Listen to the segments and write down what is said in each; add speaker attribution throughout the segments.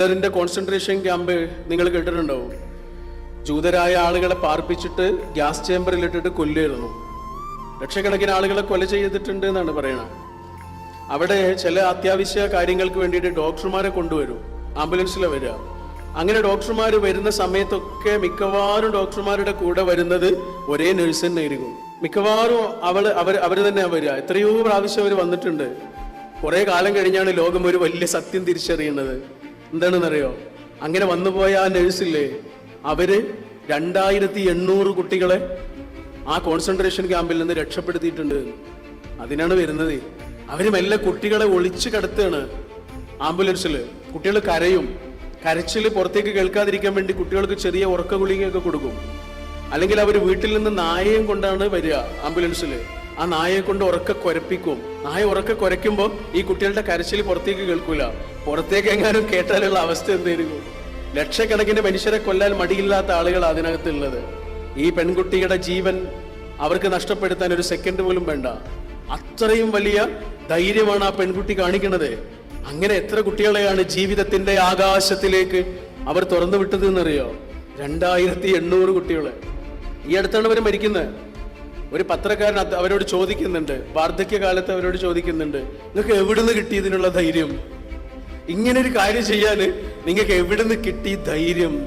Speaker 1: ഹിറ്റ്ലറിന്റെ concentration camp നിങ്ങൾ കേട്ടിട്ടുണ്ടാവും ജൂതരായ ആളുകളെ പാർപ്പിച്ചിട്ട് ഗ്യാസ് ചേമ്പറിൽ ഇട്ടിട്ട് കൊല്ലുമായിരുന്നു ലക്ഷക്കണക്കിന് ആളുകളെ കൊല ചെയ്തിട്ടുണ്ട് എന്നാണ് പറയണത് അവിടെ ചില അത്യാവശ്യ കാര്യങ്ങൾക്ക് വേണ്ടിയിട്ട് ഡോക്ടർമാരെ കൊണ്ടുവരും. ആംബുലൻസിൽ വരിക. അങ്ങനെ ഡോക്ടർമാർ വരുന്ന സമയത്തൊക്കെ മിക്കവാറും ഡോക്ടർമാരുടെ കൂടെ വരുന്നത് ഒരേ നഴ്സ് തന്നെയായിരിക്കും മിക്കവാറും അവൾ അവർ അവർ തന്നെയാണ് വരിക. എത്രയോ പ്രാവശ്യം അവർ വന്നിട്ടുണ്ട്. കുറേ കാലം കഴിഞ്ഞാണ് ലോകം ഒരു വലിയ സത്യം തിരിച്ചറിയുന്നത്. എന്താണെന്നറിയോ? അങ്ങനെ വന്നുപോയ ആ നഴ്സില്ലേ അവർ രണ്ടായിരത്തി എണ്ണൂറ് കുട്ടികളെ ആ കോൺസെൻട്രേഷൻ ക്യാമ്പിൽ നിന്ന് രക്ഷപ്പെടുത്തിയിട്ടുണ്ട്. അതിനാണ് വരുന്നത്. അവർ മെല്ലെ കുട്ടികളെ ഒളിച്ചു കടത്തുകയാണ്. ആംബുലൻസിൽ കുട്ടികൾ കരയും. കരച്ചിൽ പുറത്തേക്ക് കേൾക്കാതിരിക്കാൻ വേണ്ടി കുട്ടികൾക്ക് ചെറിയ ഉറക്ക ഗുളികയൊക്കെ കൊടുക്കും. അല്ലെങ്കിൽ അവർ വീട്ടിൽ നിന്ന് നായയും കൊണ്ടാണ് വരിക ആംബുലൻസിൽ ആ നായയെ കൊണ്ട് ഉറക്ക കുരപ്പിക്കും. നായ ഉറക്ക കുരയ്ക്കുമ്പോൾ ഈ കുട്ടികളുടെ കരച്ചിൽ പുറത്തേക്ക് കേൾക്കൂല. പുറത്തേക്ക് എങ്ങാനും കേട്ടാലുള്ള അവസ്ഥ എന്തായിരിക്കും ലക്ഷക്കണക്കിന് മനുഷ്യരെ കൊല്ലാൻ മടിയില്ലാത്ത ആളുകൾ അതിനകത്തുള്ളത്. ഈ പെൺകുട്ടിയുടെ ജീവൻ അവർക്ക് നഷ്ടപ്പെടുത്താൻ ഒരു സെക്കൻഡ് പോലും വേണ്ട. അത്രയും വലിയ ധൈര്യമാണ് ആ പെൺകുട്ടി കാണിക്കുന്നത്. അങ്ങനെ എത്ര കുട്ടികളെയാണ് ജീവിതത്തിന്റെ ആകാശത്തിലേക്ക് അവർ തുറന്നു വിട്ടത് എന്നറിയോ രണ്ടായിരത്തി എണ്ണൂറ് കുട്ടികളെ. ഈ അടുത്താണ് അവർ മരിക്കുന്നത്. ഒരു പത്രക്കാരൻ അവരോട് ചോദിക്കുന്നുണ്ട് വാർദ്ധക്യകാലത്ത് അവരോട് ചോദിക്കുന്നുണ്ട് നിങ്ങൾക്ക് എവിടുന്ന് കിട്ടി ഇതിനുള്ള ധൈര്യം? ഇങ്ങനെ ഒരു കാര്യം ചെയ്യാൻ നിങ്ങൾക്ക് എവിടുന്ന് കിട്ടി ധൈര്യം?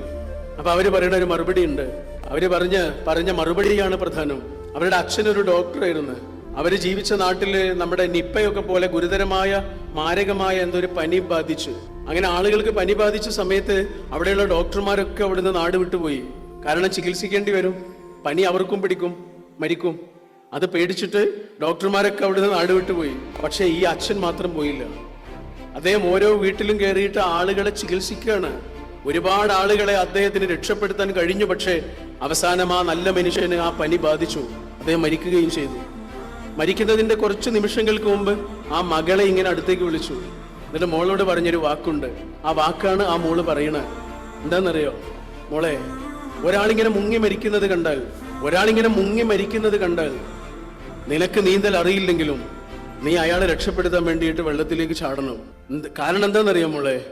Speaker 1: അപ്പൊ അവർ പറയുന്ന ഒരു മറുപടി ഉണ്ട്. അവർ പറഞ്ഞ പറഞ്ഞ മറുപടിയാണ് പ്രധാനം. അവരുടെ അച്ഛൻ ഒരു ഡോക്ടറായിരുന്നു. അവർ ജീവിച്ച നാട്ടിൽ നമ്മുടെ നിപ്പയൊക്കെ പോലെ ഗുരുതരമായ മാരകമായ എന്തൊരു പനി ബാധിച്ചു. അങ്ങനെ ആളുകൾക്ക് പനി ബാധിച്ച സമയത്ത് അവിടെയുള്ള ഡോക്ടർമാരൊക്കെ അവിടുന്ന് നാട് വിട്ടുപോയി. കാരണം ചികിത്സിക്കേണ്ടി വരും. പനി അവർക്കും പിടിക്കും. മരിക്കും. അത് പേടിച്ചിട്ട് ഡോക്ടർമാരൊക്കെ അവിടെ നിന്ന് നാടുവിട്ട് വിട്ടുപോയി പക്ഷേ ഈ അച്ഛൻ മാത്രം പോയില്ല. അദ്ദേഹം ഓരോ വീട്ടിലും കയറിയിട്ട് ആളുകളെ ചികിത്സിക്കുകയാണ്. ഒരുപാട് ആളുകളെ അദ്ദേഹത്തിന് രക്ഷപ്പെടുത്താൻ കഴിഞ്ഞു. പക്ഷേ അവസാനം ആ നല്ല മനുഷ്യന് ആ പനി ബാധിച്ചു. അദ്ദേഹം മരിക്കുകയും ചെയ്തു. മരിക്കുന്നതിന്റെ കുറച്ച് നിമിഷങ്ങൾക്ക് മുമ്പ് ആ മകളെ ഇങ്ങനെ അടുത്തേക്ക് വിളിച്ചു. എന്നിട്ട് മോളോട് പറഞ്ഞൊരു വാക്കുണ്ട്. ആ വാക്കാണ് ആ മോൾ പറയണത്. എന്താണെന്നറിയോ മോളെ ഒരാളിങ്ങനെ മുങ്ങി മരിക്കുന്നത് കണ്ടാൽ ഒരാളിങ്ങനെ മുങ്ങി മരിക്കുന്നത് കണ്ടാൽ നിനക്ക് നീന്തൽ അറിയില്ലെങ്കിലും നീ അയാളെ രക്ഷപ്പെടുത്താൻ വേണ്ടിയിട്ട് വെള്ളത്തിലേക്ക് ചാടണം. കാരണം എന്താണെന്നറിയോ മോളെ?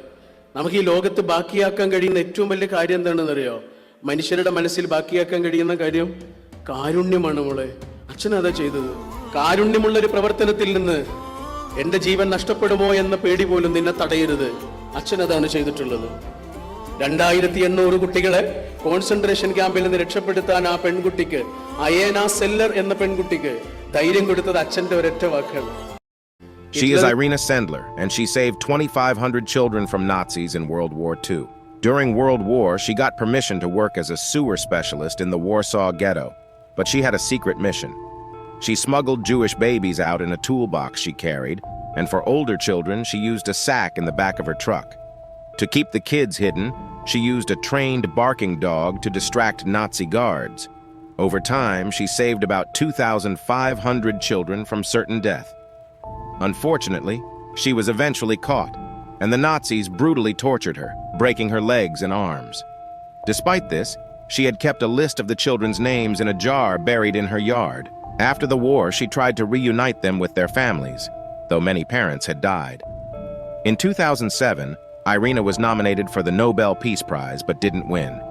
Speaker 1: നമുക്ക് ഈ ലോകത്ത് ബാക്കിയാക്കാൻ കഴിയുന്ന ഏറ്റവും വലിയ കാര്യം എന്താണെന്നറിയോ? മനുഷ്യരുടെ മനസ്സിൽ ബാക്കിയാക്കാൻ കഴിയുന്ന കാര്യം കാരുണ്യമാണ് മോളെ. അച്ഛൻ അതാ ചെയ്തത്. കാരുണ്യമുള്ള ഒരു പ്രവർത്തനത്തിൽ നിന്ന് എന്റെ ജീവൻ നഷ്ടപ്പെടുമോ എന്ന പേടി പോലും നിന്നെ തടയരുത്. അച്ഛൻ അതാണ് ചെയ്തിട്ടുള്ളത്. രണ്ടായിരത്തി എണ്ണൂറ് കുട്ടികളെ കോൺസെൻട്രേഷൻ ക്യാമ്പിൽ നിന്ന് രക്ഷപ്പെടുത്താൻ ആ പെൺകുട്ടിക്ക് അയേന സെല്ലർ എന്ന പെൺകുട്ടിക്ക് ധൈര്യം കൊടുത്തത് അച്ഛന്റെ ഒരൊറ്റ വാക്കാണ്
Speaker 2: She is Irina Sendler, and she saved 2,500 children from Nazis in World War II. During World War, she got permission to work as a sewer specialist in the Warsaw Ghetto, but she had a secret mission. She smuggled Jewish babies out in a toolbox she carried, and for older children, she used a sack in the back of her truck. To keep the kids hidden, she used a trained barking dog to distract Nazi guards. Over time, she saved about 2,500 children from certain death. Unfortunately, she was eventually caught, and the Nazis brutally tortured her, breaking her legs and arms. Despite this, she had kept a list of the children's names in a jar buried in her yard. After the war, she tried to reunite them with their families, though many parents had died. In 2007, Irina was nominated for the Nobel Peace Prize but didn't win.